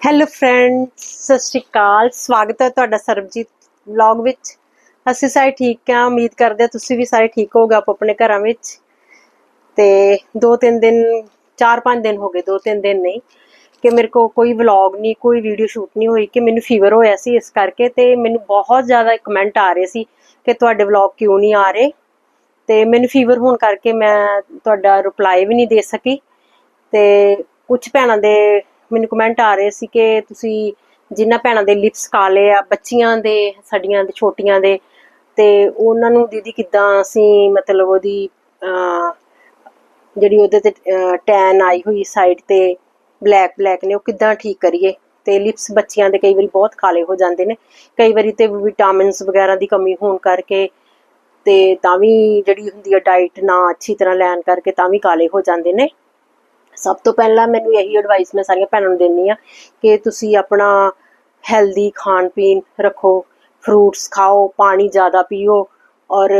Hello friends ਸਤਿ ਸ਼੍ਰੀ ਅਕਾਲ। ਸਵਾਗਤ ਹੈ ਤੁਹਾਡਾ ਸਰਬਜੀਤ ਵਲੌਗ ਵਿੱਚ। ਅਸੀਂ ਸਾਰੇ ਠੀਕ ਹਾਂ। ਉਮੀਦ ਕਰਦੇ ਹਾਂ ਤੁਸੀਂ ਵੀ ਸਾਰੇ ਠੀਕ ਹੋਗੇ ਆਪ ਆਪਣੇ ਘਰਾਂ ਵਿੱਚ। ਤੇ ਦੋ ਤਿੰਨ ਦਿਨ ਚਾਰ ਪੰਜ ਦਿਨ ਹੋ ਗਏ। ਦੋ ਤਿੰਨ ਦਿਨ ਨਹੀਂ। ਕਿ ਮੇਰੇ ਕੋ ਕੋਈ ਵਲੌਗ ਨਹੀਂ, ਕੋਈ ਵੀਡੀਓ ਸ਼ੂਟ ਨਹੀਂ ਹੋਈ, ਕਿ ਮੈਨੂੰ ਫੀਵਰ ਹੋਇਆ ਸੀ ਇਸ ਕਰਕੇ ਤੇ ਮੈਨੂੰ ਬਹੁਤ ਜ਼ਿਆਦਾ ਕਮੈਂਟ ਆ ਰਹੇ ਸੀ ਕਿ ਤੁਹਾਡੇ ਵਲੌਗ ਕਿਉਂ ਨਹੀਂ ਆ ਰਹੇ। ਤੇ ਮੈਨੂੰ ਫੀਵਰ ਹੋਣ ਕਰਕੇ ਮੈਂ ਤੁਹਾਡਾ ਰਿਪਲਾਈ ਵੀ ਨਹੀਂ ਦੇ ਸਕੀ। ਤੇ ਕੁਝ ਭੈਣਾਂ ਦੇ ਮੈਨੂੰ ਕਮੈਂਟ ਆ ਰਹੇ ਸੀ ਕਿ ਤੁਸੀਂ ਜਿਨ੍ਹਾਂ ਭੈਣਾਂ ਦੇ ਲਿਪਸ ਕਾਲੇ ਆ, ਬੱਚੀਆਂ ਦੇ, ਸਾਡੀਆਂ ਦੇ, ਛੋਟੀਆਂ ਦੇ, ਤੇ ਉਹਨਾਂ ਨੂੰ ਦੀਦੀ ਕਿੱਦਾਂ ਅਸੀਂ ਮਤਲਬ ਉਹਦੀ ਜਿਹੜੀ ਉਹਦੇ ਤੇ ਟੈਨ ਆਈ ਹੋਈ ਸਾਈਡ ਤੇ ਬਲੈਕ ਬਲੈਕ ਨੇ, ਉਹ ਕਿਦਾਂ ਠੀਕ ਕਰੀਏ? ਤੇ ਲਿਪਸ ਬੱਚਿਆਂ ਦੇ ਕਈ ਵਾਰੀ ਬਹੁਤ ਕਾਲੇ ਹੋ ਜਾਂਦੇ ਨੇ। ਕਈ ਵਾਰੀ ਤੇ ਵਿਟਾਮਿਨਸ ਵਗੈਰਾ ਦੀ ਕਮੀ ਹੋਣ ਕਰਕੇ ਤੇ ਤਾਂ ਵੀ ਜਿਹੜੀ ਹੁੰਦੀ ਹੈ ਡਾਈਟ ਨਾ ਅੱਛੀ ਤਰ੍ਹਾਂ ਲੈਣ ਕਰਕੇ ਤਾਂ ਵੀ ਕਾਲੇ ਹੋ ਜਾਂਦੇ ਨੇ। ਸਭ ਤੋਂ ਪਹਿਲਾਂ ਮੈਨੂੰ ਇਹੀ ਐਡਵਾਈਸ ਮੈਂ ਸਾਰੀਆਂ ਭੈਣਾਂ ਨੂੰ ਦਿੰਨੀ ਆ ਕਿ ਤੁਸੀਂ ਆਪਣਾ ਹੈਲਦੀ ਖਾਣ ਪੀਣ ਰੱਖੋ ਫਰੂਟਸ ਖਾਓ, ਪਾਣੀ ਜ਼ਿਆਦਾ ਪੀਓ ਔਰ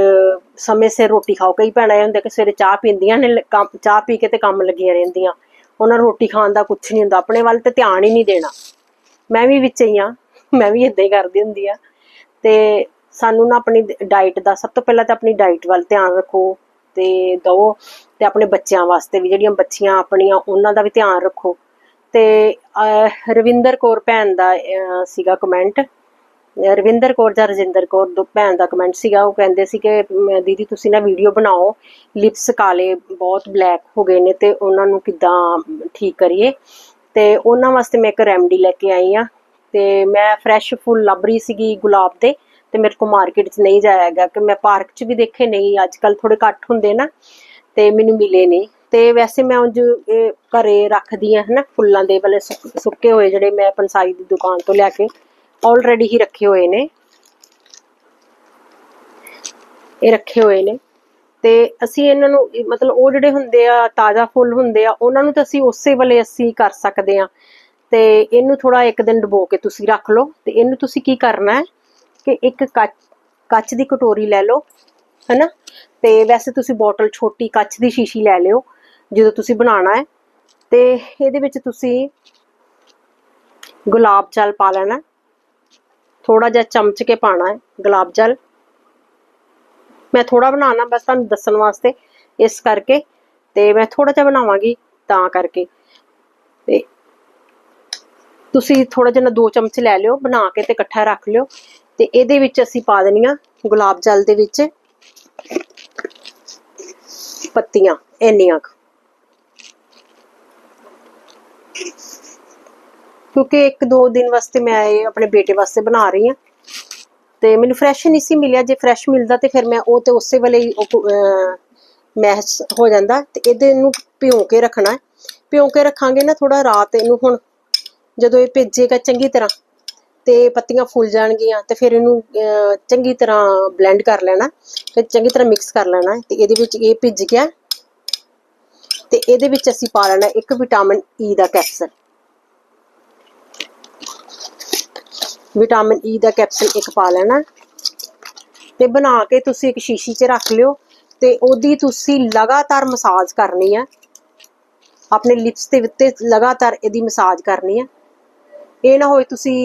ਸਮੇਂ ਸਿਰ ਰੋਟੀ ਖਾਓ। ਕਈ ਭੈਣਾਂ ਇਹ ਹੁੰਦੇ ਕਿ ਸਵੇਰੇ ਚਾਹ ਪੀਂਦੀਆਂ ਨੇ ਚਾਹ ਪੀ ਕੇ ਤੇ ਕੰਮ ਲੱਗੀਆਂ ਰਹਿੰਦੀਆਂ। ਉਹਨਾਂ ਨੂੰ ਰੋਟੀ ਖਾਣ ਦਾ ਕੁਝ ਨਹੀਂ ਹੁੰਦਾ, ਆਪਣੇ ਵੱਲ ਤੇ ਧਿਆਨ ਹੀ ਨਹੀਂ ਦੇਣਾ। ਮੈਂ ਵੀ ਵਿੱਚ ਹੀ ਆ ਮੈਂ ਵੀ ਇਦਾਂ ਹੀ ਕਰਦੀ ਹੁੰਦੀ ਆ ਤੇ ਸਾਨੂੰ ਨਾ ਆਪਣੀ ਡਾਈਟ ਦਾ, ਸਭ ਤੋਂ ਪਹਿਲਾਂ ਤਾਂ ਆਪਣੀ ਡਾਈਟ ਵੱਲ ਧਿਆਨ ਰੱਖੋ ਤੇ ਦਵੋ। ਤੇ ਆਪਣੇ ਬੱਚਿਆਂ ਵਾਸਤੇ ਵੀ, ਜਿਹੜੀਆਂ ਬੱਚੀਆਂ ਆਪਣੀਆਂ, ਉਹਨਾਂ ਦਾ ਵੀ ਧਿਆਨ ਰੱਖੋ। ਤੇ ਰਵਿੰਦਰ ਕੌਰ ਭੈਣ ਦਾ ਸੀਗਾ ਕਮੈਂਟ ਰਵਿੰਦਰ ਕੌਰ ਜਾਂ ਰਜਿੰਦਰ ਕੌਰ ਦੋ ਭੈਣ ਦਾ ਕਮੈਂਟ ਸੀਗਾ। ਉਹ ਕਹਿੰਦੇ ਸੀ ਕਿ ਦੀਦੀ, ਤੁਸੀਂ ਨਾ ਵੀਡੀਓ ਬਣਾਓ। ਲਿਪਸ ਕਾਲੇ, ਬਹੁਤ ਬਲੈਕ ਹੋ ਗਏ ਨੇ ਤੇ ਉਹਨਾਂ ਨੂੰ ਕਿੱਦਾਂ ਠੀਕ ਕਰੀਏ? ਤੇ ਉਹਨਾਂ ਵਾਸਤੇ ਮੈਂ ਇੱਕ ਰੈਮਡੀ ਲੈ ਕੇ ਆਈ ਆ ਤੇ ਮੈਂ ਫਰੈਸ਼ ਫੁੱਲ ਲੱਭ ਰਹੀ ਸੀਗੀ ਗੁਲਾਬ ਦੇ। ਤੇ ਮੇਰੇ ਕੋ ਮਾਰਕੀਟ 'ਚ ਨਹੀਂ ਜਾਇਆ ਹੈਗਾ ਕਿ ਮੈਂ ਪਾਰਕ 'ਚ ਵੀ ਦੇਖੇ ਨਹੀਂ। ਅੱਜ ਕੱਲ ਥੋੜੇ ਘੱਟ ਹੁੰਦੇ ਨਾ। ਤੇ ਮੈਨੂੰ ਮਿਲੇ ਨੇ ਤੇ ਵੈਸੇ ਮੈਂ ਉਂਝ ਘਰੇ ਰੱਖਦੀ ਆ ਹਨਾ, ਫੁੱਲਾਂ ਦੇ ਵਾਲੇ ਸੁੱਕੇ ਹੋਏ ਜਿਹੜੇ ਮੈਂ ਪੰਸਾਈ ਦੀ ਦੁਕਾਨ ਤੋਂ ਲਿਆ ਕੇ ਆਲਰੇਡੀ ਹੀ ਰੱਖੇ ਹੋਏ ਨੇ। ਇਹ ਰੱਖੇ ਹੋਏ ਨੇ। ਤੇ ਅਸੀਂ ਇਹਨਾਂ ਨੂੰ ਮਤਲਬ ਉਹ ਜਿਹੜੇ ਹੁੰਦੇ ਆ, ਤਾਜ਼ਾ ਫੁੱਲ ਹੁੰਦੇ ਆ, ਉਹਨਾਂ ਨੂੰ ਤਾਂ ਅਸੀਂ ਉਸੇ ਵੇਲੇ ਅਸੀਂ ਕਰ ਸਕਦੇ ਆ ਤੇ ਇਹਨੂੰ ਥੋੜਾ ਇੱਕ ਦਿਨ ਡਬੋ ਕੇ ਤੁਸੀਂ ਰੱਖ ਲਓ। ਤੇ ਇਹਨੂੰ ਤੁਸੀਂ ਕੀ ਕਰਨਾ ਹੈ ਕਿ ਇੱਕ ਕੱਚ ਕੱਚ ਦੀ ਕਟੋਰੀ ਲੈ ਲਓ, ਹੈਨਾ? ਤੇ ਵੈਸੇ ਤੁਸੀਂ ਬੋਟਲ ਛੋਟੀ ਕੱਚ ਦੀ ਸ਼ੀਸ਼ੀ ਲੈ ਲਿਓ, ਜਦੋਂ ਤੁਸੀਂ ਬਣਾਉਣਾ ਹੈ। ਤੇ ਇਹਦੇ ਵਿੱਚ ਤੁਸੀਂ ਗੁਲਾਬ ਜਲ ਪਾ ਲੈਣਾ ਥੋੜਾ ਜਿਹਾ ਚਮਚ ਕੇ ਪਾਣਾ ਹੈ ਗੁਲਾਬ ਜਲ। ਮੈਂ ਥੋੜਾ ਬਣਾਉਣਾ ਬਸ ਤੁਹਾਨੂੰ ਦੱਸਣ ਵਾਸਤੇ ਇਸ ਕਰਕੇ, ਤੇ ਮੈਂ ਥੋੜਾ ਜਿਹਾ ਬਣਾਵਾਂਗੀ ਤਾਂ ਕਰਕੇ। ਤੇ ਤੁਸੀਂ ਥੋੜਾ ਜਿਹਾ ਨਾ ਦੋ ਚਮਚ ਲੈ ਲਿਓ, ਬਣਾ ਕੇ ਤੇ ਇਕੱਠਾ ਰੱਖ ਲਿਓ। ਤੇ ਇਹਦੇ ਵਿੱਚ ਅਸੀਂ ਪਾ ਦੇਣੀਆਂ ਗੁਲਾਬ ਜਲ ਦੇ ਵਿੱਚ। ਪੱਤੀਆਂ, ਇੰਨੀਆਂ ਕਿਉਂਕਿ ਇੱਕ ਦੋ ਦਿਨ ਵਾਸਤੇ ਮੈਂ ਇਹ ਆਪਣੇ ਬੇਟੇ ਵਾਸਤੇ ਬਣਾ ਰਹੀ ਹਾਂ। ਤੇ ਮੈਨੂੰ ਫਰੈਸ਼ ਨਹੀਂ ਸੀ ਮਿਲਿਆ। ਜੇ ਫਰੈਸ਼ ਮਿਲਦਾ ਤੇ ਫਿਰ ਮੈਂ ਉਹ ਤੇ ਉਸੇ ਵੇਲੇ ਹੀ ਉਹ ਮੈਸ਼ ਹੋ ਜਾਂਦਾ। ਤੇ ਇਹਦੇ ਨੂੰ ਭਿਉਂ ਕੇ ਰੱਖਣਾ ਹੈ। ਭਿਉਂ ਕੇ ਰੱਖਾਂਗੇ ਨਾ ਥੋੜਾ ਰਾਤ ਇਹਨੂੰ ਹੁਣ ਜਦੋਂ ਇਹ ਭਿੱਜੇਗਾ ਚੰਗੀ ਤਰ੍ਹਾਂ। ਤੇ ਪੱਤੀਆਂ ਫੁੱਲ ਜਾਣਗੀਆਂ ਤੇ ਫਿਰ ਇਹਨੂੰ ਅਹ, ਚੰਗੀ ਤਰ੍ਹਾਂ ਬਲੈਂਡ ਕਰ ਲੈਣਾ ਤੇ ਚੰਗੀ ਤਰ੍ਹਾਂ ਮਿਕਸ ਕਰ ਲੈਣਾ ਤੇ ਇਹਦੇ ਵਿੱਚ ਇਹ ਭਿੱਜ ਗਿਆ। ਤੇ ਇਹਦੇ ਵਿੱਚ ਅਸੀਂ ਪਾ ਲੈਣਾ ਇੱਕ ਵਿਟਾਮਿਨ ਈ e ਦਾ ਕੈਪਸੂਲ ਵਿਟਾਮਿਨ ਈ ਦਾ ਕੈਪਸੂਲ ਇੱਕ ਪਾ ਲੈਣਾ। ਤੇ ਬਣਾ ਕੇ ਤੁਸੀਂ ਇੱਕ ਸ਼ੀਸ਼ੀ 'ਚ ਰੱਖ ਲਿਓ ਤੇ ਉਹਦੀ ਤੁਸੀਂ ਲਗਾਤਾਰ ਮਸਾਜ ਕਰਨੀ ਹੈ ਆਪਣੇ ਲਿਪਸ ਦੇ ਉੱਤੇ ਲਗਾਤਾਰ ਇਹਦੀ ਮਸਾਜ ਕਰਨੀ ਹੈ ਇਹ ਨਾ ਹੋਏ ਤੁਸੀਂ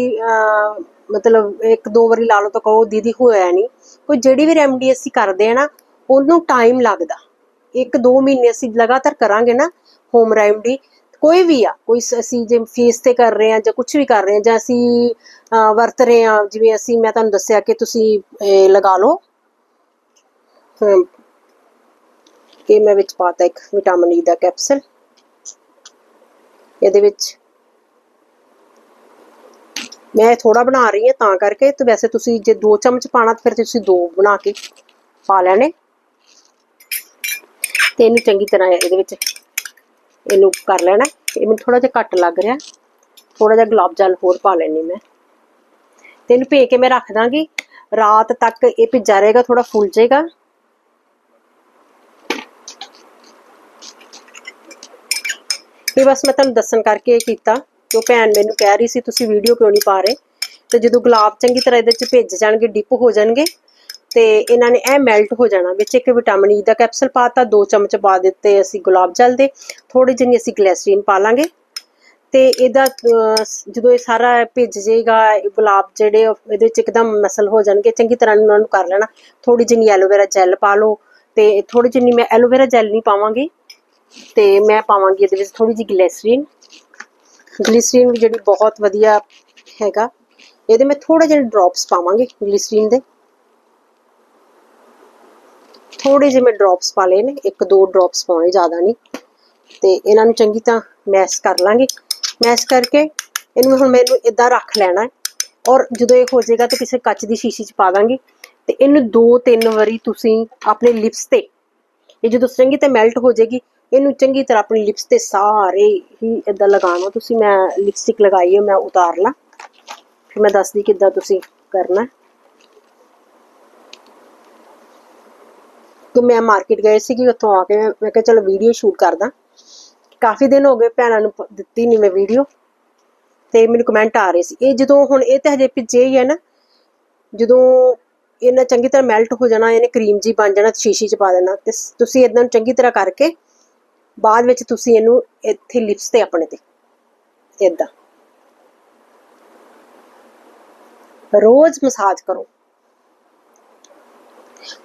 ਮਤਲਬ ਇੱਕ ਦੋ ਵਾਰੀ ਲਾ ਲਓ ਤਾਂ ਕਹੋ ਦੀਦੀ ਹੋਇਆ ਨਹੀਂ। ਕੋਈ ਜਿਹੜੀ ਵੀ ਰੈਮਡੀ ਅਸੀਂ ਕਰਦੇ ਆ ਨਾ ਉਹਨੂੰ ਟਾਈਮ ਲੱਗਦਾ। ਇੱਕ ਦੋ ਮਹੀਨੇ ਅਸੀਂ ਲਗਾਤਾਰ ਕਰਾਂਗੇ ਨਾ ਹੋਮ ਰੈਮਡੀ ਕੋਈ ਵੀ ਆ ਕੋਈ ਅਸੀਂ ਜੇ ਫੇਸ ਤੇ ਕਰ ਰਹੇ ਆ ਜਾਂ ਕੁਝ ਵੀ ਕਰ ਰਹੇ ਆ ਜਾਂ ਅਸੀਂ ਵਰਤ ਰਹੇ ਆ ਜਿਵੇਂ ਅਸੀਂ ਮੈਂ ਤੁਹਾਨੂੰ ਦੱਸਿਆ ਕਿ ਤੁਸੀਂ ਲਗਾ ਲਓ। ਹਮ, ਇਹ ਮੈਂ ਵਿੱਚ ਪਾਤਾ ਇੱਕ ਵਿਟਾਮਿਨ ਈ e ਦਾ ਕੈਪਸੂਲ ਇਹਦੇ ਵਿੱਚ ਮੈਂ ਥੋੜਾ ਬਣਾ ਰਹੀ ਹਾਂ ਤਾਂ ਕਰਕੇ ਤੇ ਵੈਸੇ ਤੁਸੀਂ ਜੇ ਦੋ ਚਮਚ ਪਾਣਾ ਤਾਂ ਫਿਰ ਤੁਸੀਂ ਦੋ ਬਣਾ ਕੇ ਪਾ ਲੈਣੇ। ਤੇ ਇਹਨੂੰ ਚੰਗੀ ਤਰ੍ਹਾਂ ਇਹਦੇ ਵਿੱਚ ਇਹਨੂੰ ਕਰ ਲੈਣਾ। ਇਹ ਮੈਨੂੰ ਥੋੜਾ ਜਿਹਾ ਘੱਟ ਲੱਗ ਰਿਹਾ। ਥੋੜਾ ਜਿਹਾ ਗੁਲਾਬ ਜਲ ਹੋਰ ਪਾ ਲੈਣੀ ਮੈਂ। ਤੇ ਇਹਨੂੰ ਭੇ ਕੇ ਮੈਂ ਰੱਖ ਦਾਂਗੀ। ਰਾਤ ਤੱਕ ਇਹ ਭਿੱਜਾ ਰਹੇਗਾ ਥੋੜਾ ਫੁੱਲ ਜਾਏਗਾ ਇਹ ਬਸ ਮੈਂ ਤੁਹਾਨੂੰ ਦੱਸਣ ਕਰਕੇ ਇਹ ਕੀਤਾ। ਜੋ ਭੈਣ ਮੈਨੂੰ ਕਹਿ ਰਹੀ ਸੀ, ਤੁਸੀਂ ਵੀਡੀਓ ਕਿਉਂ ਨਹੀਂ ਪਾ ਰਹੇ? ਤੇ ਜਦੋਂ ਗੁਲਾਬ ਚੰਗੀ ਤਰ੍ਹਾਂ ਇਹਦੇ ਚ ਭਿੱਜ ਜਾਣਗੇ ਡਿਪ ਹੋ ਜਾਣਗੇ, ਤੇ ਇਹਨਾਂ ਨੇ ਇਹ ਮੈਲਟ ਹੋ ਜਾਣਾ ਵਿੱਚ ਇੱਕ ਵਿਟਾਮਿਨ ਈ e ਦਾ ਕੈਪਸੂਲ ਪਾਤਾ, ਦੋ ਚਮਚ ਪਾ ਦਿੱਤੇ ਅਸੀਂ ਗੁਲਾਬ ਜਲ ਦੇ ਥੋੜੀ ਜਿਹੀ ਅਸੀਂ ਗਲੈਸਰੀਨ ਪਾ ਲਾਂਗੇ, ਤੇ ਇਹਦਾ ਜਦੋਂ ਇਹ ਸਾਰਾ ਭਿੱਜ ਜਾਏਗਾ ਗੁਲਾਬ ਜਿਹੜੇ ਇਹਦੇ ਵਿੱਚ ਇੱਕਦਮ ਮਸਲ ਹੋ ਜਾਣਗੇ, ਚੰਗੀ ਤਰ੍ਹਾਂ ਉਹਨਾਂ ਨੂੰ ਕਰ ਲੈਣਾ ਥੋੜੀ ਜਿਹੀ ਐਲੋਵੇਰਾ ਜੈਲ ਪਾ ਲਓ, ਤੇ ਥੋੜੀ ਜਿਹੀ ਮੈਂ ਐਲੋਵੇਰਾ ਜੈਲ ਨਹੀਂ ਪਾਵਾਂਗੀ, ਤੇ ਮੈਂ ਪਾਵਾਂਗੀ ਇਹਦੇ ਵਿੱਚ ਥੋੜੀ ਜਿਹੀ ਗਲੈਸਰੀਨ ਗਲਿਸਰੀਨ ਵੀ ਜਿਹੜੀ ਬਹੁਤ ਵਧੀਆ ਹੈਗਾ, ਇਹਦੇ ਮੈਂ ਥੋੜੇ ਜਿਹੇ ਡ੍ਰੌਪਸ ਪਾਵਾਂਗੀ ਗਲਿਸਰੀਨ ਦੇ। ਥੋੜੇ ਜਿਹੇ ਮੈਂ ਡ੍ਰੌਪਸ ਪਾ ਲਏ ਨੇ, ਇੱਕ ਦੋ ਡ੍ਰੌਪਸ ਪਾਉਣੇ ਜ਼ਿਆਦਾ ਨਹੀਂ। ਤੇ ਇਹਨਾਂ ਨੂੰ ਚੰਗੀ ਤਰ੍ਹਾਂ ਮੈਸ਼ ਕਰ ਲਾਂਗੇ। ਮੈਸ਼ ਕਰਕੇ ਇਹਨੂੰ ਹੁਣ ਮੈਨੂੰ ਇਦਾਂ ਰੱਖ ਲੈਣਾ ਹੈ। ਔਰ ਜਦੋਂ ਇਹ ਹੋ ਜਾਏਗਾ ਤੇ ਕਿਸੇ ਕੱਚ ਦੀ ਸ਼ੀਸ਼ੀ 'ਚ ਪਾ ਦਾਂਗੇ। ਤੇ ਇਹਨੂੰ ਦੋ ਤਿੰਨ ਵਾਰੀ ਤੁਸੀਂ ਆਪਣੇ ਲਿਪਸ ਤੇ, ਇਹ ਜਦੋਂ ਚੰਗੀ ਤੇ ਮੈਲਟ ਹੋ ਜਾਏਗੀ। ਇਹਨੂੰ ਚੰਗੀ ਤਰ੍ਹਾਂ ਆਪਣੀ ਲਿਪਸ ਤੇ ਸਾਰੇ ਹੀ ਇਦਾਂ ਲਗਾਉਣਾ। ਤੁਸੀਂ ਮੈਂ ਲਿਪਸਟਿਕ ਲਗਾਈ ਹੈ ਮੈਂ ਉਤਾਰ ਲਾਂ। ਫਿਰ ਮੈਂ ਦੱਸਦੀ ਕਿੱਦਾਂ ਤੁਸੀਂ ਕਰਨਾ। ਕਿ ਮੈਂ ਮਾਰਕੀਟ ਗਈ ਸੀਗੀ, ਉੱਥੋਂ ਆ ਕੇ ਮੈਂ ਕਿਹਾ ਚਲੋ ਵੀਡੀਓ ਸ਼ੂਟ ਕਰਦਾ। ਕਾਫੀ ਦਿਨ ਹੋ ਗਏ ਭੈਣਾਂ ਨੂੰ ਦਿੱਤੀ ਨਹੀਂ ਮੈਂ ਵੀਡੀਓ ਤੇ ਮੈਨੂੰ ਕਮੈਂਟ ਆ ਰਹੇ ਸੀ। ਇਹ ਜਦੋਂ ਹੁਣ ਇਹ ਤਾਂ ਹਜੇ ਭਿੱਜੇ ਹੀ ਹੈ ਨਾ, ਜਦੋਂ ਇਹਨਾਂ ਚੰਗੀ ਤਰ੍ਹਾਂ ਮੈਲਟ ਹੋ ਜਾਣਾ, ਇਹਨੇ ਕਰੀਮ ਜੀ ਬਣ ਜਾਣਾ, ਸ਼ੀਸ਼ੀ ਚ ਪਾ ਦੇਣਾ। ਤੇ ਸ- ਤੁਸੀਂ ਇਦਾਂ ਚੰਗੀ ਤਰ੍ਹਾਂ ਕਰਕੇ ਬਾਅਦ ਵਿੱਚ ਤੁਸੀਂ ਇਹਨੂੰ ਇੱਥੇ ਲਿਪਸ ਤੇ ਆਪਣੇ ਤੇ ਇਦਾਂ ਰੋਜ਼ ਮਸਾਜ ਕਰੋ।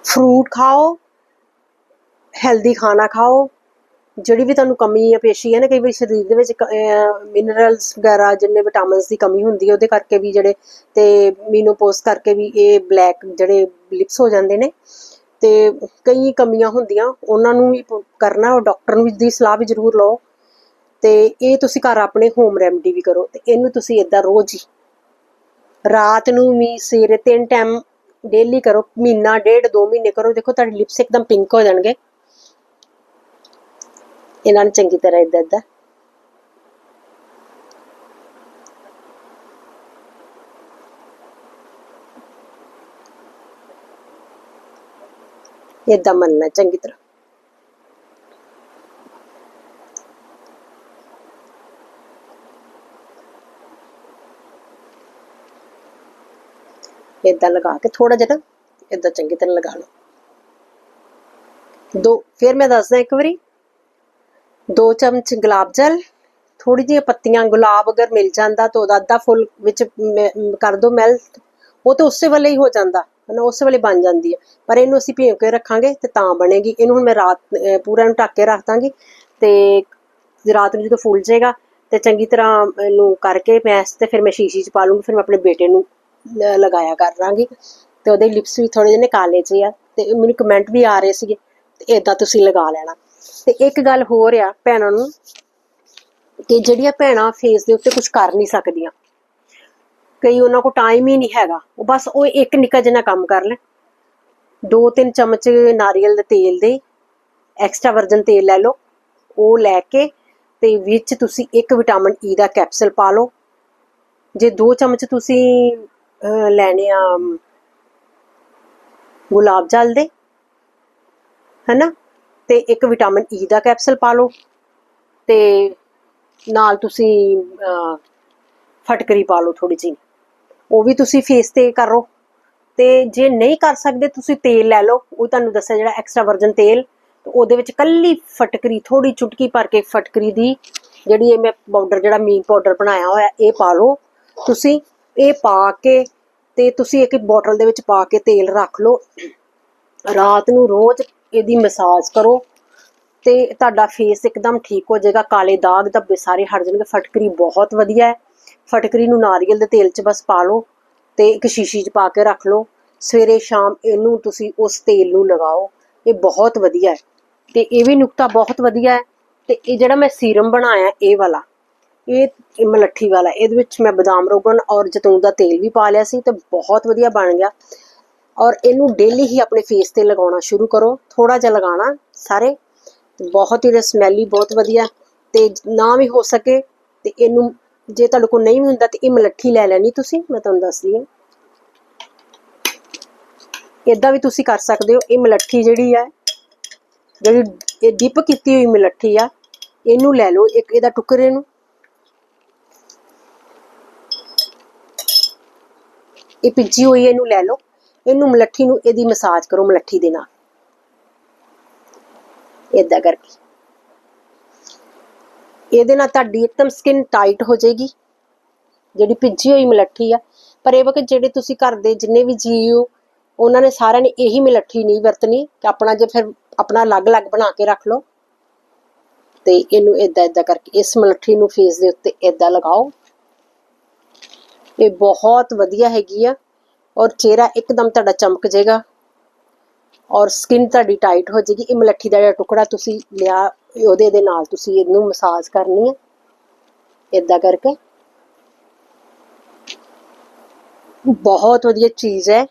ਫਰੂਟ ਖਾਓ, ਹੈਲਦੀ ਖਾਣਾ ਖਾਓ, ਜਿਹੜੀ ਵੀ ਤੁਹਾਨੂੰ ਕਮੀ ਹੈ ਪੇਸ਼ੀ ਹੈ ਨਾ, ਕਈ ਵਾਰੀ ਸਰੀਰ ਦੇ ਵਿੱਚ ਮਿਨਰਲਸ ਵਗੈਰਾ, ਜਿੰਨੇ ਵਿਟਾਮਿਨਸ ਦੀ ਕਮੀ ਹੁੰਦੀ ਹੈ, ਉਹਦੇ ਕਰਕੇ ਵੀ ਜਿਹੜੇ ਤੇ ਮੀਨੋਪੋਸ ਕਰਕੇ ਵੀ ਇਹ ਬਲੈਕ ਜਿਹੜੇ ਲਿਪਸ ਹੋ ਜਾਂਦੇ ਨੇ ਤੇ ਕਈ ਕਮੀਆਂ ਹੁੰਦੀਆਂ, ਉਹਨਾਂ ਨੂੰ ਵੀ ਕਰਨਾ, ਉਹ ਡਾਕਟਰ ਨੂੰ ਦੀ ਸਲਾਹ ਵੀ ਜ਼ਰੂਰ ਲਓ। ਤੇ ਇਹ ਤੁਸੀਂ ਘਰ ਆਪਣੇ ਹੋਮ ਰੈਮਡੀ ਵੀ ਕਰੋ, ਤੇ ਇਹਨੂੰ ਤੁਸੀਂ ਇਦਾਂ ਰੋਜ਼ ਹੀ ਰਾਤ ਨੂੰ ਵੀ ਸਵੇਰੇ ਤਿੰਨ ਟਾਈਮ ਡੇਲੀ ਕਰੋ, ਮਹੀਨਾ, ਡੇਢ, ਦੋ ਮਹੀਨੇ ਕਰੋ। ਦੇਖੋ ਤੁਹਾਡੇ ਲਿਪਸ ਇੱਕਦਮ ਪਿੰਕ ਹੋ ਜਾਣਗੇ। ਇਹਨਾਂ ਨੂੰ ਚੰਗੀ ਤਰ੍ਹਾਂ ਇਦਾਂ ਇਦਾਂ ਇਦਾਂ ਮੰਨਣਾ ਚੰਗੀ ਤਰ੍ਹਾਂ। ਇਦਾਂ ਲਗਾ ਕੇ ਥੋੜਾ ਜਿਹਾ ਨਾ ਇਦਾਂ ਚੰਗੀ ਤਰ੍ਹਾਂ ਲਗਾ ਲਓ। ਦੋ, ਫਿਰ ਮੈਂ ਦੱਸਦਾ ਇੱਕ ਵਾਰੀ। ਦੋ ਚਮਚ ਗੁਲਾਬ ਜਲ ਥੋੜੀ ਜਿਹੀ ਪੱਤੀਆਂ, ਗੁਲਾਬ ਅਗਰ ਮਿਲ ਜਾਂਦਾ ਤਾਂ ਉਹਦਾ ਅੱਧਾ ਫੁੱਲ ਵਿੱਚ ਕਰ ਦੋ ਮੈਲਟ। ਉਹ ਤਾਂ ਉਸੇ ਵੇਲੇ ਹੀ ਹੋ ਜਾਂਦਾ। ਹਨਾ ਉਸੇ ਵੇਲੇ ਬਣ ਜਾਂਦੀ ਹੈ ਪਰ ਇਹਨੂੰ ਅਸੀਂ ਭਿਓ ਕੇ ਰੱਖਾਂਗੇ ਤੇ ਤਾਂ ਬਣੇਗੀ। ਇਹਨੂੰ ਹੁਣ ਮੈਂ ਰਾਤ ਪੂਰਾ ਨੂੰ ਢੱਕ ਕੇ ਰੱਖ ਦਾਂਗੀ ਤੇ ਰਾਤ ਨੂੰ ਜਦੋਂ ਫੁੱਲ ਜਾਏਗਾ ਤੇ ਚੰਗੀ ਤਰ੍ਹਾਂ ਇਹਨੂੰ ਕਰਕੇ ਮੈਸ਼ ਤੇ ਫਿਰ ਮੈਂ ਸ਼ੀਸ਼ੀ 'ਚ ਪਾ ਲੂੰਗੀ, ਫਿਰ ਮੈਂ ਆਪਣੇ ਬੇਟੇ ਨੂੰ ਲਗਾਇਆ ਕਰਾਂਗੀ ਤੇ ਉਹਦੇ ਲਿਪਸ ਵੀ ਥੋੜੇ ਜਿਹੇ ਕਾਲੇ ਜਿਹੇ ਆ ਤੇ ਮੈਨੂੰ ਕਮੈਂਟ ਵੀ ਆ ਰਹੇ ਸੀਗੇ ਤੇ ਇਦਾਂ ਤੁਸੀਂ ਲਗਾ ਲੈਣਾ। ਤੇ ਇੱਕ ਗੱਲ ਹੋਰ ਆ ਭੈਣਾਂ ਨੂੰ ਕਿ ਜਿਹੜੀਆਂ ਭੈਣਾਂ ਫੇਸ ਦੇ ਉੱਤੇ ਕੁਝ ਕਰ ਨਹੀਂ ਸਕਦੀਆਂ। ਕਈ ਉਹਨਾਂ ਕੋਲ ਟਾਈਮ ਹੀ ਨਹੀਂ ਹੈਗਾ। ਉਹ ਬਸ ਉਹ ਇੱਕ ਨਿੱਕਾ ਜਿਹਾ ਕੰਮ ਕਰ ਲੈਣ। ਦੋ ਤਿੰਨ ਚਮਚ ਨਾਰੀਅਲ ਦੇ ਤੇਲ ਦੇ ਐਕਸਟਰਾ ਵਰਜਨ ਤੇਲ ਲੈ ਲਓ। ਉਹ ਲੈ ਕੇ ਤੇ ਵਿੱਚ ਤੁਸੀਂ ਇੱਕ ਵਿਟਾਮਿਨ ਈ e ਦਾ ਕੈਪਸੂਲ ਪਾ ਲਓ। ਜੇ ਦੋ ਚਮਚ ਤੁਸੀਂ ਲੈਣੇ ਆ ਗੁਲਾਬ ਜਲ ਦੇ ਹੈਨਾ? ਤੇ ਇੱਕ ਵਿਟਾਮਿਨ ਈ e ਦਾ ਕੈਪਸੂਲ ਪਾ ਲਓ। ਤੇ ਨਾਲ ਤੁਸੀਂ ਅਹ, ਫਟਕਰੀ ਪਾ ਲਓ ਥੋੜੀ ਜਿਹੀ। ਉਹ ਵੀ ਤੁਸੀਂ ਫੇਸ ਤੇ ਕਰੋ। ਤੇ ਜੇ ਨਹੀਂ ਕਰ ਸਕਦੇ, ਤੁਸੀਂ ਤੇਲ ਲੈ ਲਓ। ਉਹ ਤੁਹਾਨੂੰ ਦੱਸਿਆ ਜਿਹੜਾ ਐਕਸਟਰਾ ਵਰਜਨ ਤੇਲ ਉਹਦੇ ਵਿੱਚ ਕੱਲੀ ਫਟਕਰੀ ਥੋੜੀ ਚੁਟਕੀ ਭਰ ਕੇ ਫਟਕਰੀ ਦੀ ਜਿਹੜੀ ਇਹ ਮੈਂ ਪਾਊਡਰ ਜਿਹੜਾ ਮੀਨ ਪਾਊਡਰ ਬਣਾਇਆ ਹੋਇਆ, ਇਹ ਪਾ ਲਓ। ਤੁਸੀਂ ਇਹ ਪਾ ਕੇ ਤੇ ਤੁਸੀਂ ਇੱਕ ਬੋਟਲ ਦੇ ਵਿੱਚ ਪਾ ਕੇ ਤੇਲ ਰੱਖ ਲਓ। ਰਾਤ ਨੂੰ ਰੋਜ਼ ਇਹਦੀ ਮਸਾਜ ਕਰੋ ਤੇ ਤੁਹਾਡਾ ਫੇਸ ਇੱਕਦਮ ਠੀਕ ਹੋ ਜਾਏਗਾ। ਕਾਲੇ ਦਾਗ ਧੱਬੇ ਸਾਰੇ ਹਟ ਜਾਣਗੇ। ਫਟਕਰੀ ਬਹੁਤ ਵਧੀਆ ਹੈ। ਫਟਕਰੀ ਨੂੰ ਨਾਰੀਅਲ ਦੇ ਤੇਲ 'ਚ ਬਸ ਪਾ ਲਓ ਤੇ ਇੱਕ ਸ਼ੀਸ਼ੀ 'ਚ ਪਾ ਕੇ ਰੱਖ ਲਓ। ਸਵੇਰੇ ਸ਼ਾਮ ਇਹਨੂੰ ਤੁਸੀਂ ਉਸ ਤੇਲ ਨੂੰ ਲਗਾਓ। ਇਹ ਬਹੁਤ ਵਧੀਆ ਹੈ ਤੇ ਇਹ ਵੀ ਨੁਕਤਾ ਬਹੁਤ ਵਧੀਆ ਹੈ ਤੇ ਇਹ ਜਿਹੜਾ ਮੈਂ ਸੀਰਮ ਬਣਾਇਆ ਇਹ ਵਾਲਾ, ਇਹ ਮਲੱਠੀ ਵਾਲਾ, ਇਹਦੇ ਵਿੱਚ ਮੈਂ ਬਦਾਮ ਰੋਗਨ ਔਰ ਜੈਤੂਨ ਦਾ ਤੇਲ ਵੀ ਪਾ ਲਿਆ ਸੀ ਤੇ ਬਹੁਤ ਵਧੀਆ ਬਣ ਗਿਆ। ਔਰ ਇਹਨੂੰ ਡੇਲੀ ਹੀ ਆਪਣੇ ਫੇਸ ਤੇ ਲਗਾਉਣਾ ਸ਼ੁਰੂ ਕਰੋ। ਥੋੜਾ ਜਿਹਾ ਲਗਾਉਣਾ ਸਾਰੇ ਤੇ ਬਹੁਤ ਹੀ ਸਮੈਲੀ ਬਹੁਤ ਵਧੀਆ ਤੇ ਨਾ ਵੀ ਹੋ ਸਕੇ ਤੇ ਇਹਨੂੰ ਜੇ ਤੁਹਾਡੇ ਕੋਲ ਨਹੀਂ ਵੀ ਹੁੰਦਾ ਤੇ ਇਹ ਮਲੱਠੀ ਲੈ ਲੈਣੀ ਤੁਸੀਂ, ਮੈਂ ਤੁਹਾਨੂੰ ਦੱਸਦੀ ਹਾਂ। ਇਦਾਂ ਵੀ ਤੁਸੀਂ ਕਰ ਸਕਦੇ ਹੋ, ਇਹ ਮਲੱਠੀ ਜਿਹੜੀ ਹੈ ਜਿਹੜੀ ਇਹ ਡਿਪ ਕੀਤੀ ਹੋਈ ਮਲੱਠੀ ਆ, ਇਹਨੂੰ ਲੈ ਲਓ ਇੱਕ ਇਹਦਾ ਟੁਕੜੇ ਨੂੰ। ਇਹ ਪਿੱਜੀ ਹੋਈ ਇਹਨੂੰ ਲੈ ਲਓ, ਇਹਨੂੰ ਮਲੱਠੀ ਨੂੰ ਇਹਦੀ ਮਸਾਜ ਕਰੋ ਮਲੱਠੀ ਦੇ ਨਾਲ। ਇਦਾਂ ਕਰਕੇ। ਇਹਦੇ ਨਾਲ ਤੁਹਾਡੀ ਇੱਕਦਮ ਸਕਿਨ ਟਾਈਟ ਹੋ ਜਾਏਗੀ। ਜਿਹੜੀ ਭਿੱਜੀ ਹੋਈ ਮਲੱਠੀ ਆ। ਪਰ ਇਹ ਵਕਤ ਜਿਹੜੇ ਤੁਸੀਂ ਘਰ ਦੇ ਜਿੰਨੇ ਵੀ ਜੀਵ ਉਹਨਾਂ ਨੇ ਸਾਰਿਆਂ ਨੇ ਇਹੀ ਮਲੱਠੀ ਨਹੀਂ ਵਰਤਣੀ ਕਿ ਆਪਣਾ ਜੇ ਫਿਰ ਆਪਣਾ ਅਲੱਗ-ਅਲੱਗ ਬਣਾ ਕੇ ਰੱਖ ਲਓ। ਤੇ ਇਹਨੂੰ ਇਦਾਂ ਇਦਾਂ ਕਰਕੇ ਇਸ ਮਲੱਠੀ ਨੂੰ ਫੇਸ ਦੇ ਉੱਤੇ ਇਦਾਂ ਲਗਾਓ। ਇਹ ਬਹੁਤ ਵਧੀਆ ਹੈਗੀ ਆ ਔਰ ਚਿਹਰਾ ਇੱਕਦਮ ਤੁਹਾਡਾ ਚਮਕ ਜਾਏਗਾ। ਔਰ ਸਕਿਨ ਤੁਹਾਡੀ ਟਾਈਟ ਹੋ ਜਾਏਗੀ। ਇਹ ਮਲੱਠੀ ਦਾ ਜਿਹੜਾ ਟੁਕੜਾ ਤੁਸੀਂ ਲਿਆ ਉਹਦੇ ਦੇ ਨਾਲ ਤੁਸੀਂ ਇਹਨੂੰ ਮਸਾਜ ਕਰਨੀ ਹੈ ਇਦਾਂ ਕਰਕੇ। ਬਹੁਤ ਵਧੀਆ ਚੀਜ਼ ਹੈ।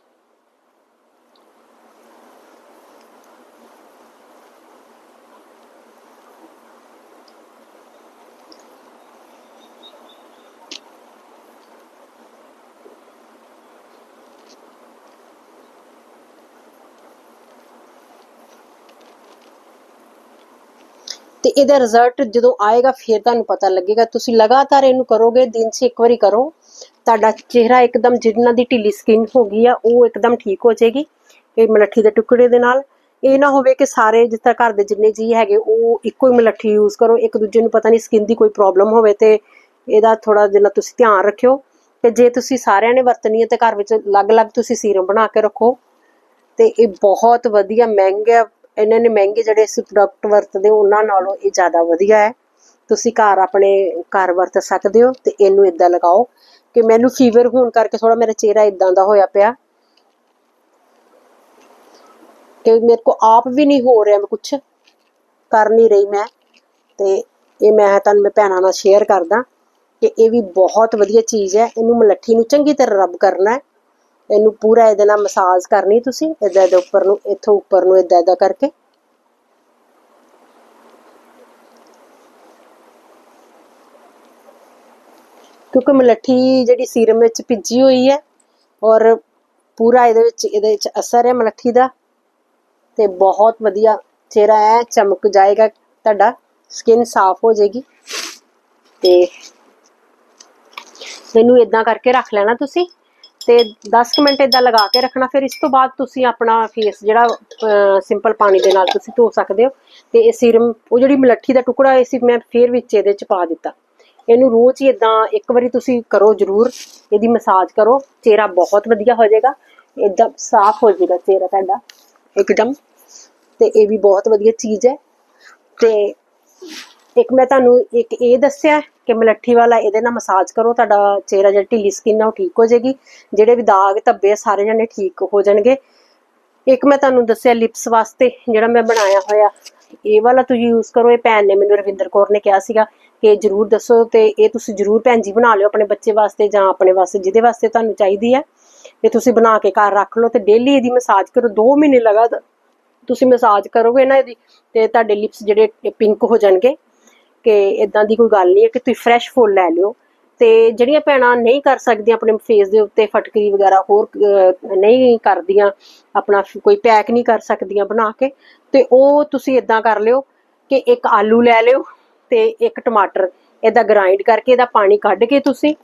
ਇਹਦਾ ਰਿਜ਼ਲਟ ਜਦੋਂ ਆਏਗਾ, ਫਿਰ ਤੁਹਾਨੂੰ ਪਤਾ ਲੱਗੇਗਾ। ਤੁਸੀਂ ਲਗਾਤਾਰ ਇਹਨੂੰ ਕਰੋਗੇ, ਦਿਨ 'ਚ ਇੱਕ ਵਾਰੀ ਕਰੋ। ਤੁਹਾਡਾ ਚਿਹਰਾ ਇੱਕਦਮ ਜਿੰਨਾਂ ਦੀ ਢਿੱਲੀ ਸਕਿਨ ਹੋ ਗਈ ਆ, ਉਹ ਇੱਕਦਮ ਠੀਕ ਹੋ ਜਾਏਗੀ। ਇਹ ਮਲੱਠੀ ਦੇ ਟੁਕੜੇ ਦੇ ਨਾਲ। ਇਹ ਨਾ ਹੋਵੇ ਕਿ ਸਾਰੇ ਜਿਸ ਤਰ੍ਹਾਂ ਘਰ ਦੇ ਜਿੰਨੇ ਜੀ ਹੈਗੇ, ਉਹ ਇੱਕੋ ਹੀ ਮਲੱਠੀ ਯੂਜ਼ ਕਰੋ। ਇੱਕ ਦੂਜੇ ਨੂੰ ਪਤਾ ਨਹੀਂ ਸਕਿਨ ਦੀ ਕੋਈ ਪ੍ਰੋਬਲਮ ਹੋਵੇ ਤੇ ਇਹਦਾ ਥੋੜਾ ਜਿਹਾ ਤੁਸੀਂ ਧਿਆਨ ਰੱਖਿਓ। ਤੇ ਜੇ ਤੁਸੀਂ ਸਾਰਿਆਂ ਨੇ ਵਰਤਣੀ ਹੈ ਤੇ ਘਰ ਵਿੱਚ ਅਲੱਗ-ਅਲੱਗ ਤੁਸੀਂ ਸੀਰਮ ਬਣਾ ਕੇ ਰੱਖੋ। ਤੇ ਇਹ ਬਹੁਤ ਵਧੀਆ, ਮਹਿੰਗਾ ਇਹਨਾਂ ਨੇ ਮਹਿੰਗੇ ਜਿਹੜੇ ਅਸੀਂ ਪ੍ਰੋਡਕਟ ਵਰਤਦੇ ਉਹਨਾਂ ਨਾਲੋਂ ਇਹ ਜ਼ਿਆਦਾ ਵਧੀਆ ਹੈ। ਤੁਸੀਂ ਘਰ ਆਪਣੇ ਘਰ ਵਰਤ ਸਕਦੇ ਹੋ ਤੇ ਇਹਨੂੰ ਇਦਾਂ ਲਗਾਓ ਕਿ ਮੈਨੂੰ ਫੀਵਰ ਹੋਣ ਕਰਕੇ ਥੋੜਾ ਮੇਰਾ ਚਿਹਰਾ ਇਦਾਂ ਦਾ ਹੋਇਆ ਪਿਆ। ਕਿ ਮੇਰੇ ਕੋ ਆਪ ਵੀ ਨਹੀਂ ਹੋ ਰਿਹਾ, ਮੈਂ ਕੁਝ ਕਰ ਨਹੀਂ ਰਹੀ ਮੈਂ। ਤੇ ਇਹ ਮੈਂ ਤੁਹਾਨੂੰ ਮੈਂ ਭੈਣਾਂ ਨਾਲ ਸ਼ੇਅਰ ਕਰਦਾ ਕਿ ਇਹ ਵੀ ਬਹੁਤ ਵਧੀਆ ਚੀਜ਼ ਹੈ। ਇਹਨੂੰ ਮਲੱਠੀ ਨੂੰ ਚੰਗੀ ਤਰ੍ਹਾਂ ਰਬ ਕਰਨਾ ਹੈ। ਇਹਨੂੰ ਪੂਰਾ ਇਹਦੇ ਨਾਲ ਮਸਾਜ ਕਰਨੀ ਤੁਸੀਂ ਇਦਾਂ ਦੇ ਉੱਪਰ ਨੂੰ, ਇੱਥੋਂ ਉੱਪਰ ਨੂੰ ਇਦਾਂ ਇਦਾਂ ਕਰਕੇ। ਕਿਉਂਕਿ ਮਲੱਠੀ ਜਿਹੜੀ ਸੀਰਮ ਵਿੱਚ ਭਿੱਜੀ ਹੋਈ ਹੈ ਔਰ ਪੂਰਾ ਇਹਦੇ ਵਿੱਚ ਇਹਦੇ ਵਿੱਚ ਅਸਰ ਹੈ ਮਲੱਠੀ ਦਾ। ਤੇ ਬਹੁਤ ਵਧੀਆ ਚਿਹਰਾ ਹੈ, ਚਮਕ ਜਾਏਗਾ ਤੁਹਾਡਾ ਸਕਿਨ ਸਾਫ਼ ਹੋ ਜਾਏਗੀ। ਤੇ ਇਹਨੂੰ ਇਦਾਂ ਕਰਕੇ ਰੱਖ ਲੈਣਾ ਤੁਸੀਂ। ਤੇ 10 ਮਿੰਟ ਇਦਾਂ ਲਗਾ ਕੇ ਰੱਖਣਾ, ਫਿਰ ਇਸ ਤੋਂ ਬਾਅਦ ਤੁਸੀਂ ਆਪਣਾ ਫੇਸ ਜਿਹੜਾ ਸਿੰਪਲ ਪਾਣੀ ਦੇ ਨਾਲ ਤੁਸੀਂ ਧੋ ਸਕਦੇ ਹੋ ਤੇ ਇਹ ਸੀਰਮ ਉਹ ਜਿਹੜੀ ਮਲੱਠੀ ਦਾ ਟੁਕੜਾ ਇਹ ਸੀ, ਮੈਂ ਫੇਰ ਵਿੱਚ ਇਹਦੇ ਚ ਪਾ ਦਿੱਤਾ। ਇਹਨੂੰ ਰੋਜ਼ ਹੀ ਇਦਾਂ ਇੱਕ ਵਾਰੀ ਤੁਸੀਂ ਕਰੋ ਜਰੂਰ, ਇਹਦੀ ਮਸਾਜ ਕਰੋ, ਚਿਹਰਾ ਬਹੁਤ ਵਧੀਆ ਹੋ ਜਾਏਗਾ ਇਦਾਂ ਸਾਫ਼ ਹੋ ਜਾਏਗਾ ਚਿਹਰਾ ਤੁਹਾਡਾ, ਇੱਕਦਮ। ਤੇ ਇਹ ਵੀ ਬਹੁਤ ਵਧੀਆ ਚੀਜ਼ ਹੈ। ਤੇ ਇੱਕ ਮੈਂ ਤੁਹਾਨੂੰ ਇੱਕ ਇਹ ਦੱਸਿਆ ਕਿ ਮਲੱਠੀ ਵਾਲਾ ਇਹਦੇ ਨਾਲ ਮਸਾਜ ਕਰੋ, ਤੁਹਾਡਾ ਚਿਹਰਾ ਜਿਹੜਾ ਢਿੱਲੀ ਸਕਿਨ ਆ ਉਹ ਠੀਕ ਹੋ ਜਾਏਗੀ। ਜਿਹੜੇ ਵੀ ਦਾਗ ਧੱਬੇ ਸਾਰੇ ਜਣੇ ਠੀਕ ਹੋ ਜਾਣਗੇ। ਇੱਕ ਮੈਂ ਤੁਹਾਨੂੰ ਦੱਸਿਆ ਲਿਪਸ ਵਾਸਤੇ, ਜਿਹੜਾ ਮੈਂ ਬਣਾਇਆ ਹੋਇਆ। ਇਹ ਵਾਲਾ ਤੁਸੀਂ ਯੂਜ਼ ਕਰੋ, ਇਹ ਭੈਣ ਨੇ ਮੈਨੂੰ ਰਵਿੰਦਰ ਕੌਰ ਨੇ ਕਿਹਾ ਸੀਗਾ ਕਿ ਜਰੂਰ ਦੱਸੋ ਤੇ ਇਹ ਤੁਸੀਂ ਜਰੂਰ ਭੈਣ ਜੀ ਬਣਾ ਲਿਓ ਆਪਣੇ ਬੱਚੇ ਵਾਸਤੇ ਜਾਂ ਆਪਣੇ ਵਾਸਤੇ, ਜਿਹਦੇ ਵਾਸਤੇ ਤੁਹਾਨੂੰ ਚਾਹੀਦੀ ਹੈ ਇਹ ਤੁਸੀਂ ਬਣਾ ਕੇ ਘਰ ਰੱਖ ਲਓ ਤੇ ਡੇਲੀ ਇਹਦੀ ਮਸਾਜ ਕਰੋ। 2 ਮਹੀਨੇ ਲਗਾਤਾਰ ਤੁਸੀਂ ਮਸਾਜ ਕਰੋਗੇ ਨਾ ਇਹਦੀ ਤੇ ਤੁਹਾਡੇ ਲਿਪਸ ਜਿਹੜੇ ਪਿੰਕ ਹੋ ਜਾਣਗੇ। ਕਿ ਇਦਾਂ ਦੀ ਕੋਈ ਗੱਲ ਨਹੀਂ ਹੈ ਕਿ ਤੁਸੀਂ ਫਰੈਸ਼ ਫੁੱਲ ਲੈ ਲਿਓ। ਤੇ ਜਿਹੜੀਆਂ ਭੈਣਾਂ ਨਹੀਂ ਕਰ ਸਕਦੀਆਂ ਆਪਣੇ ਫੇਸ ਦੇ ਉੱਤੇ ਫਟਕਰੀ ਵਗੈਰਾ ਹੋਰ ਨਹੀਂ ਕਰਦੀਆਂ, ਆਪਣਾ ਕੋਈ ਪੈਕ ਨਹੀਂ ਕਰ ਸਕਦੀਆਂ ਬਣਾ ਕੇ, ਤੇ ਉਹ ਤੁਸੀਂ ਇਦਾਂ ਕਰ ਲਿਓ ਕਿ ਇੱਕ ਆਲੂ ਲੈ ਲਿਓ ਤੇ ਇੱਕ ਟਮਾਟਰ, ਇਹਦਾ ਗ੍ਰਾਈਂਡ ਕਰਕੇ ਇਹਦਾ ਪਾਣੀ ਕੱਢ ਕੇ ਤੁਸੀਂ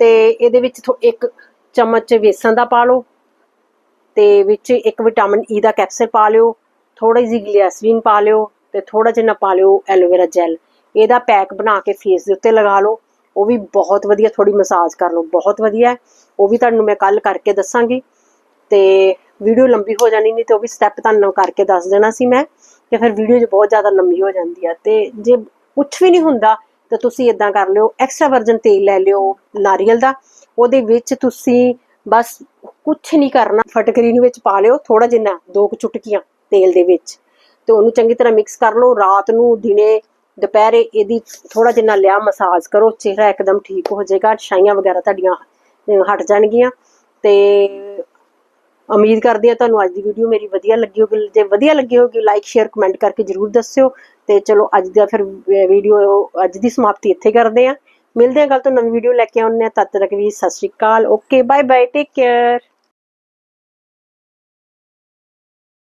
ਤੇ ਇਹਦੇ ਵਿੱਚ ਇੱਕ ਚਮਚ ਵੇਸਣ ਦਾ ਪਾ ਲਓ ਤੇ ਵਿੱਚ ਇੱਕ ਵਿਟਾਮਿਨ ਈ e ਦਾ ਕੈਪਸੂਲ ਪਾ ਲਿਓ ਥੋੜੀ ਜਿਹੀ ਗਲੀਸਰੀਨ ਪਾ ਲਿਓ ਤੇ ਥੋੜਾ ਜਿਹਾ ਪਾ ਲਿਓ ਐਲੋਵੇਰਾ ਜੈਲ ਇਹਦਾ ਪੈਕ ਬਣਾ ਕੇ ਫੇਸ ਦੇ ਉੱਤੇ ਲਗਾ ਲਓ। ਉਹ ਵੀ ਬਹੁਤ ਵਧੀਆ ਥੋੜੀ ਮਸਾਜ ਕਰ ਲਓ, ਬਹੁਤ ਵਧੀਆ। ਹੈ ਉਹ ਵੀ ਤੁਹਾਨੂੰ ਮੈਂ ਕੱਲ ਕਰਕੇ ਦੱਸਾਂਗੀ। ਤੇ ਵੀਡੀਓ ਲੰਬੀ ਹੋ ਜਾਣੀ ਨਹੀਂ ਤੇ ਉਹ ਵੀ ਸਟੈਪ ਤੁਹਾਨੂੰ ਕਰਕੇ ਦੱਸ ਦੇਣਾ ਸੀ ਮੈਂ ਕਿ ਫਿਰ ਵੀਡੀਓ 'ਚ ਬਹੁਤ ਜ਼ਿਆਦਾ ਲੰਬੀ ਹੋ ਜਾਂਦੀ ਆ। ਤੇ ਜੇ ਕੁਝ ਵੀ ਨਹੀਂ ਹੁੰਦਾ ਤਾਂ ਤੁਸੀਂ ਇਦਾਂ ਕਰ ਲਿਓ ਐਕਸਟਰਾ ਵਰਜਨ ਤੇਲ ਲੈ ਲਿਓ ਨਾਰੀਅਲ ਦਾ। ਉਹਦੇ ਵਿੱਚ ਤੁਸੀਂ ਬਸ ਕੁਝ ਨਹੀਂ ਕਰਨਾ ਫਟਕਰੀ ਨੂੰ ਵਿੱਚ ਪਾ ਲਿਓ ਥੋੜਾ ਜਿੰਨਾ, ਦੋ ਕੁ ਚੁਟਕੀਆਂ ਤੇਲ ਦੇ ਵਿੱਚ। ਤੇ ਉਹਨੂੰ ਚੰਗੀ ਤਰ੍ਹਾਂ ਮਿਕਸ ਕਰ ਲਓ, ਰਾਤ ਨੂੰ, ਦਿਨੇ ਦੁਪਹਿਰੇ ਇਹਦੀ ਥੋੜਾ ਜਿੰਨਾ ਲਿਆ ਮਸਾਜ ਕਰੋ, ਚਿਹਰਾ ਇੱਕਦਮ ਠੀਕ ਹੋ ਜਾਏਗਾ, ਛਾਈਆਂ ਵਗੈਰਾ ਤੁਹਾਡੀਆਂ ਹਟ ਜਾਣਗੀਆਂ। ਤੇ ਉਮੀਦ ਕਰਦੀ ਹਾਂ ਤੁਹਾਨੂੰ ਅੱਜ ਦੀ ਵੀਡੀਓ ਮੇਰੀ ਵਧੀਆ ਲੱਗੀ ਹੋਗੀ ਜੇ ਵਧੀਆ ਲੱਗੀ ਹੋਗੀ ਲਾਈਕ ਸ਼ੇਅਰ ਕਮੈਂਟ ਕਰਕੇ ਜਰੂਰ ਦੱਸਿਓ। ਤੇ ਚਲੋ, ਅੱਜ ਦਾ ਫਿਰ ਵੀਡੀਓ ਅੱਜ ਦੀ ਸਮਾਪਤੀ ਇੱਥੇ ਕਰਦੇ ਹਾਂ। ਮਿਲਦੇ ਹਾਂ ਕੱਲ ਤੋਂ ਨਵੀਂ ਵੀਡੀਓ ਲੈ ਕੇ ਆਉਂਦੇ ਹਾਂ। ਤਦ ਤੱਕ ਵੀ ਸਤਿ ਸ਼੍ਰੀ ਅਕਾਲ। Okay bye bye take care